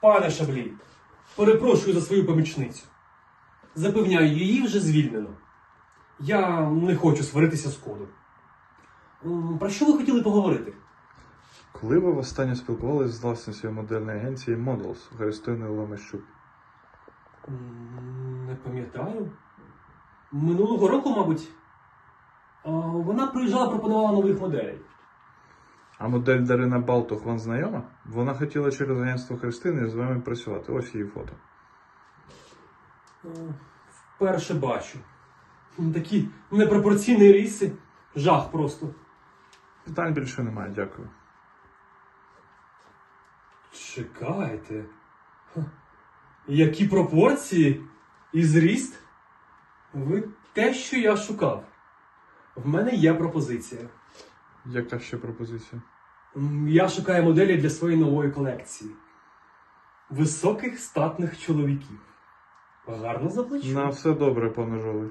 Пане Шаблі, перепрошую за свою помічницю. Запевняю, її вже звільнено. Я не хочу сваритися з коду. М, Про що ви хотіли поговорити? Коли ви востаннє спілкувалися з власницею модельної агенції Models Христиною Ломищук? М, Не пам'ятаю. Минулого року, мабуть. А, Вона приїжджала, пропонувала нових моделей. А модель Дарина Балтух вам знайома? Вона хотіла через агентство Христини з вами працювати. Ось її фото. Е, Вперше бачу. Такі непропорційні риси. Жах просто. Питань більше немає, дякую. Чекайте. Ха. Які пропорції і зріст? Ви те, що я шукав. В мене є пропозиція. Яка ще пропозиція? Я шукаю моделі для своєї нової колекції. Високих статних чоловіків. Гарно заплачу. На все добре, пане Жолий.